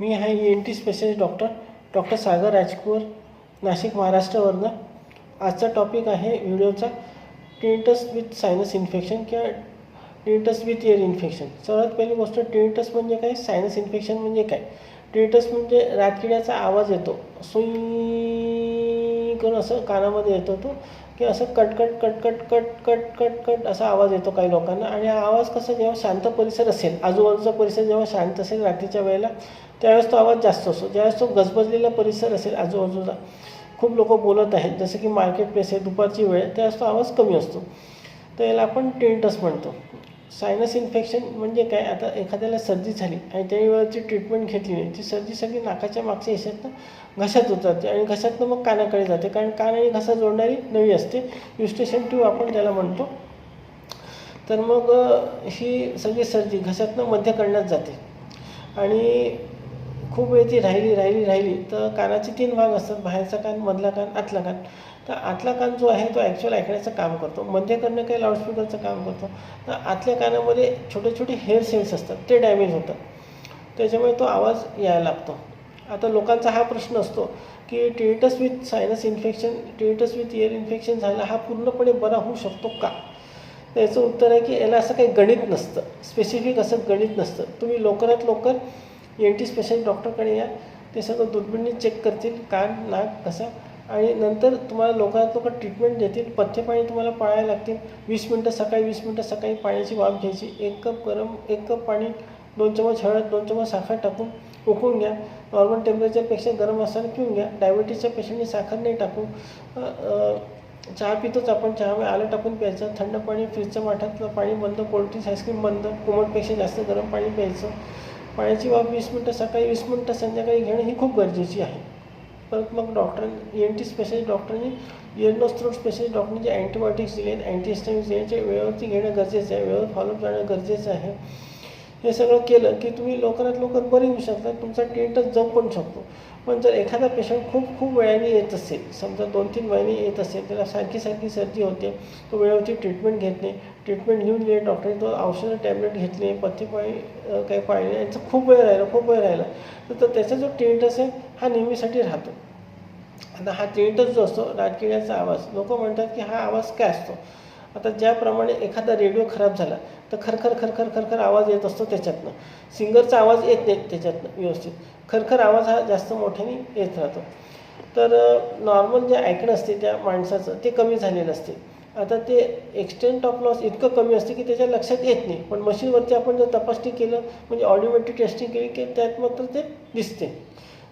मी आहे E N T specialist doctor doctor Sagar Rajkuvar Nashik महाराष्ट्रावरनं. आजचा topic आहे व्हिडिओचा टिनिटस विथ सायनस इन्फेक्शन किंवा टिनिटस विथ एअर इन्फेक्शन सर्वात पहिली गोष्ट टिनिटस म्हणजे काय? सायनस इन्फेक्शन म्हणजे काय? टिनिटस म्हणजे रातकिड्याचा आवाज येतो. सुई करून असं कानामध्ये येतो तो. की असं कटकट कटकट कट कट कट कट असा आवाज येतो काही लोकांना. आणि हा आवाज कसा जेव्हा शांत परिसर असेल आजूबाजूचा परिसर जेव्हा शांत असेल रात्रीच्या वेळेला त्यावेळेस तो आवाज जास्त असतो. ज्यावेळेस तो गजबजलेला परिसर असेल आजूबाजूचा खूप लोक बोलत आहेत. जसं की मार्केट प्लेस आहे दुपारची वेळ त्यावेळेस तो आवाज कमी असतो. तर याला आपण टेंटस म्हणतो. सायनस इन्फेक्शन म्हणजे काय? आता एखाद्याला सर्दी झाली आणि त्यावेळेची ट्रीटमेंट घेतली नाही. ती सर्दी सगळी नाकाच्या मागच्या हिशातनं घशात उतरते आणि घशातनं मग कानाकडे जाते. कारण कान आणि घसा जोडणारी नवी असते. युस्टेशन ट्यूब आपण त्याला म्हणतो. तर मग ही सगळी सर्दी घशातनं मध्यकरण्यात जाते. आणि खूप वेळ ती राहिली राहिली राहिली. तर कानाचे तीन भाग असतात बाहेरचा कान मधला कान आतला कान. तर आतला कान जो आहे तो ॲक्च्युअल ऐकण्याचं काम करतो. मध्य करणं काही लाऊडस्पीकरचं काम करतो. तर आतल्या कानामध्ये छोटे छोटे हेअर सेल्स असतात ते डॅमेज होतात. त्याच्यामुळे तो आवाज यायला लागतो. आता लोकांचा हा प्रश्न असतो की tinnitus with sinus infection tinnitus with ear infection झालं हा पूर्णपणे बरा होऊ शकतो का? तर याचं उत्तर आहे की याला असं काही गणित नसतं. स्पेसिफिक असं गणित नसतं. तुम्ही लवकरात लवकर एन टी स्पेशलिस्ट डॉक्टरकडे या. ते सगळं दुर्बिणने चेक करतील कान नाक कसा आणि नंतर तुम्हाला लवकरात लोक ट्रीटमेंट देतील. पथ्य पाणी तुम्हाला पाळायला लागतील. वीस मिनटं सकाळी वीस मिनटं सकाळी पाण्याची वाफ घ्यायची. एक कप गरम एक कप पाणी दोन चमच हळद दोन चमच साखर टाकून उकळून घ्या. नॉर्मल टेम्परेचरपेक्षा गरम असताना पिऊन घ्या. डायबिटीसच्या पेशंटने साखर नाही टाकू. चहा पितोच आपण. चहामध्ये आलं टाकून प्यायचं. थंड पाणी फ्रीजच्या माठातलं पाणी बंद कोल्ड्रिंक्स आईस्क्रीम बंद. कोमटपेक्षा जास्त गरम पाणी प्यायचं. पाण्याची वाफ वीस मिनटं सकाळी वीस मिनटं संध्याकाळी घेणं ही खूप गरजेची आहे. परत मग डॉक्टरांनी एन टी स्पेशलिस्ट डॉक्टरांनी इयरनोस स्पेशलिस्ट डॉक्टरने जे अँटीबायोटिक्स दिले आहेत अँटीहिस्टॅमिक्स दिले ते वेळेवरती घेणं गरजेचं आहे वेळेवर फॉलोअप जाणं गरजेचं आहे. हे सगळं केलं की तुम्ही लवकरात लवकर बरे होऊ शकता तुमचा टेंटच जाऊ पण शकतो. पण जर एखादा पेशंट खूप खूप वेळाने येत असेल समजा दोन तीन महिने येत असेल त्याला सारखी सारखी सर्दी होते तो वेळेवरती ट्रीटमेंट घेत नाही ट्रीटमेंट लिहून गेले डॉक्टरने तो औषधं टॅबलेट घेतले पथ्य पाळी काही पाळले यांचं खूप वेळ राहिला खूप वेळ राहिला. तर तर त्याचा जो टेंट असेल हा नेहमीसाठी राहतो. आता हा टेंटच जो असतो राजकिड्याचा आवाज लोक म्हणतात की हा आवाज काय असतो? आता ज्याप्रमाणे एखादा रेडिओ खराब झाला तर खरखर खरखर खरखर आवाज येत असतो त्याच्यातनं. सिंगरचा आवाज येत नाही त्याच्यातनं व्यवस्थित. खरखर आवाज हा जास्त मोठ्याने येत राहतो. तर नॉर्मल जे ऐकणं असते त्या माणसाचं ते कमी झालेलं असते. आता ते एक्सटेंट ऑफ लॉस इतकं कमी असते की त्याच्या लक्षात येत नाही. पण मशीनवरती आपण जर तपासणी केलं म्हणजे ऑडिओमेट्रिक टेस्टिंग केली की त्यात मात्र ते दिसते.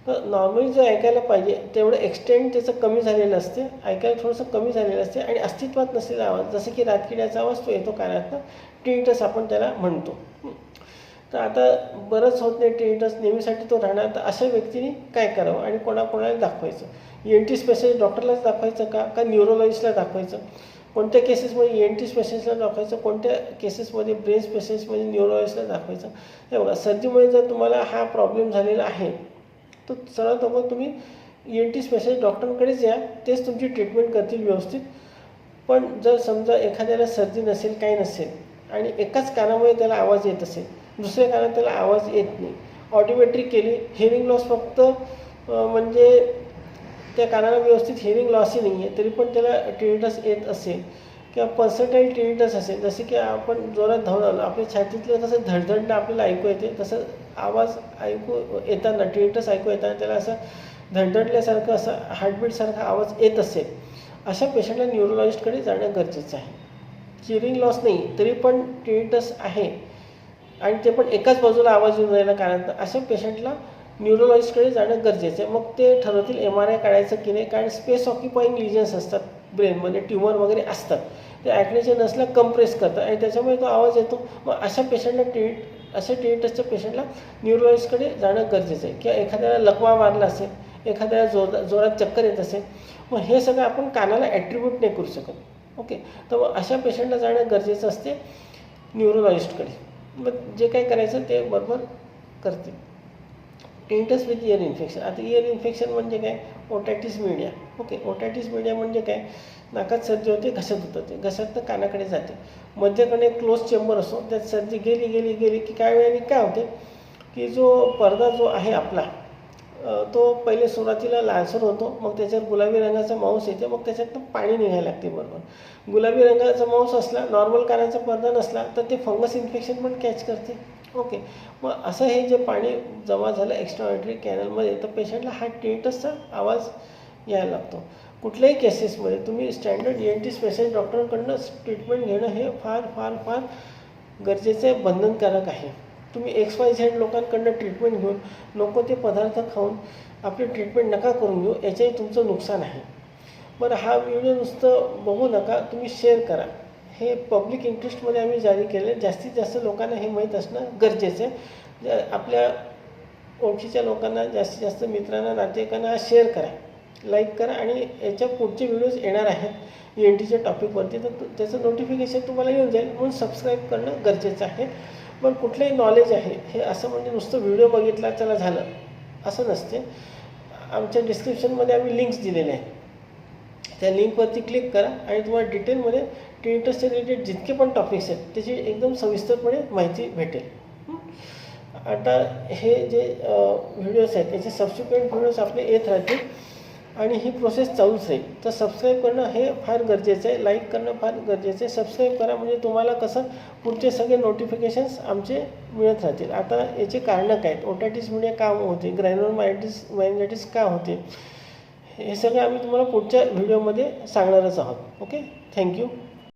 तर नॉर्मली जे ऐकायला पाहिजे तेवढं एक्सटेंड त्याचं कमी झालेलं असते. ऐकायला थोडंसं कमी झालेलं असते आणि अस्तित्वात नसलेला आवाज जसं की रातकिड्याचा आवाज तो येतो कानातनं टिनिटस आपण त्याला म्हणतो. तर आता बरंच होत नाही टिनिटस नेहमीसाठी तो राहणार. तर अशा व्यक्तीने काय करावं आणि कोणाकोणाला दाखवायचं? एन टी स्पेशलिस्ट डॉक्टरलाच दाखवायचं का? का न्यूरोलॉजिस्टला दाखवायचं? कोणत्या केसेसमध्ये एन टी स्पेशलिस्टला दाखवायचं? कोणत्या केसेसमध्ये ब्रेन स्पेशलिस्टमध्ये न्यूरोलॉजिस्टला दाखवायचं? हे बघा सर्दीमुळे जर तुम्हाला हा प्रॉब्लेम झालेला आहे तर सर्वात अगोदर तुम्ही ई एन टी स्पेशलिस्ट डॉक्टरांकडेच या तेच तुमची ट्रीटमेंट करतील व्यवस्थित. पण जर समजा एखाद्याला सर्दी नसेल काही नसेल आणि एकाच कानामुळे त्याला आवाज येत असेल दुसऱ्या कानात त्याला आवाज येत नाही ऑटोमेट्री केली हिअरिंग लॉस फक्त म्हणजे त्या कानाला व्यवस्थित हिअरिंग लॉसही नाही आहे तरी पण त्याला टिनिटस येत असेल किंवा पर्सेंटाईल टिनिटस असेल जसे की आपण जोरात धावून आलो आपल्या छातीतलं कसं धडधडणं आपल्याला ऐकू येते तसं आवाज ऐकू येताना टिनिटस ऐकू येताना त्याला असं धडधडल्यासारखं असं हार्टबीटसारखा आवाज येत असेल अशा पेशंटला न्यूरोलॉजिस्टकडे जाणं गरजेचं आहे. हिअरिंग लॉस नाही तरी पण टिनिटस आहे. आणि ते पण एकाच बाजूला आवाज येऊन राहिला कारण अशा पेशंटला न्यूरोलॉजिस्टकडे जाणं गरजेचं आहे. मग ते ठरवतील एम आर आय काढायचं की नाही कारण स्पेस ऑक्युपाईंग लिजन्स असतात. ब्रेनमध्ये ट्युमर वगैरे असतात. ते ऐकण्याचे नसल्या कंप्रेस करतात आणि त्याच्यामुळे तो आवाज येतो. मग अशा पेशंटला टिनिट अशा टिनिटसच्या पेशंटला न्यूरोलॉजिस्टकडे जाणं गरजेचं आहे. किंवा एखाद्याला लकवा मारला असेल एखाद्याला जोर जोरात चक्कर येत असेल मग हे सगळं आपण कानाला ॲट्रिब्यूट नाही करू शकत. ओके तर मग अशा पेशंटला जाणं गरजेचं असते न्यूरोलॉजिस्टकडे. मग जे काही करायचं ते बरोबर करते. Tinnitus with ear infection. आता इयर इन्फेक्शन म्हणजे काय? Otitis media okay otitis media म्हणजे काय? नाकात सर्दी होते घशात होतं घशात तर कानाकडे जाते. मध्यकडे क्लोज चेंबर असतो. त्यात सर्दी गेली गेली गेली की काय वेळाने काय होते? की जो पडदा जो आहे आपला तो पहिले सुरुवातीला लालसर होतो मग त्याच्यावर गुलाबी रंगाचा मांस येते मग त्याच्यातनं पाणी निघायला लागते बरोबर. गुलाबी रंगाचा मांस असला नॉर्मल कानाचा पडदा नसला तर ते फंगस इन्फेक्शन पण कॅच करते. ओके मग असं हे जे पाणी जमा झालं एक्स्ट्रा कॅनलमध्ये तर पेशंटला हा टेटसचा आवाज यायला लागतो. कुठल्याही केसेसमध्ये तुम्ही standard E N T specialist डॉक्टरांकडनं treatment घेणं हे फार फार फार गरजेचं बंधनकारक आहे. तुम्ही एक्स वाय झेड लोकांकडनं ट्रीटमेंट घेऊन नको ते पदार्थ खाऊन आपली ट्रीटमेंट नका करून घेऊ याचंही तुमचं नुकसान आहे. बरं हा व्हिडिओ नुसतं बघू नका तुम्ही शेअर करा. हे पब्लिक इंटरेस्टमध्ये आम्ही जारी केले जास्तीत जास्त लोकांना हे माहीत असणं गरजेचं आहे. ज- आपल्या ओळखीच्या लोकांना जास्तीत जास्त मित्रांना नातेवाईकांना हा शेअर करा. लाईक करा आणि याच्या पुढचे व्हिडिओज येणार आहेत ई एन टीच्या टॉपिकवरती तर त्याचं नोटिफिकेशन तुम्हाला येऊन जाईल. म्हणून सबस्क्राईब करणं गरजेचं आहे. पण कुठलंही नॉलेज आहे हे असं म्हणजे नुसतं व्हिडिओ बघितला चला झालं. असं नसते. आमच्या डिस्क्रिप्शनमध्ये आम्ही लिंक्स दिलेले आहेत. त्या लिंकवरती क्लिक करा आणि तुम्हाला डिटेलमध्ये टिनिटसचे रिलेटेड जितके पण टॉपिक्स आहेत त्याची एकदम सविस्तरपणे माहिती भेटेल. आता हे जे व्हिडिओज आहेत त्याचे सबसिक्वेंट व्हिडिओज आपले येत राहतील. आणि ही प्रोसेस चालूच राहील. तर सबस्क्राईब करणं हे फार गरजेचं आहे. लाईक करणं फार गरजेचं आहे. सबस्क्राईब करा म्हणजे तुम्हाला कसं पुढचे सगळे नोटिफिकेशन्स आमचे मिळत राहतील. आता याचे कारणं काय? आहेत ओटायटिस मीडिया का होते? ग्रॅन्युलर मायटिस मायनायटिस का होते? हे सगळं आम्ही तुम्हाला पुढच्या व्हिडिओमध्ये सांगणारच आहोत. Okay thank you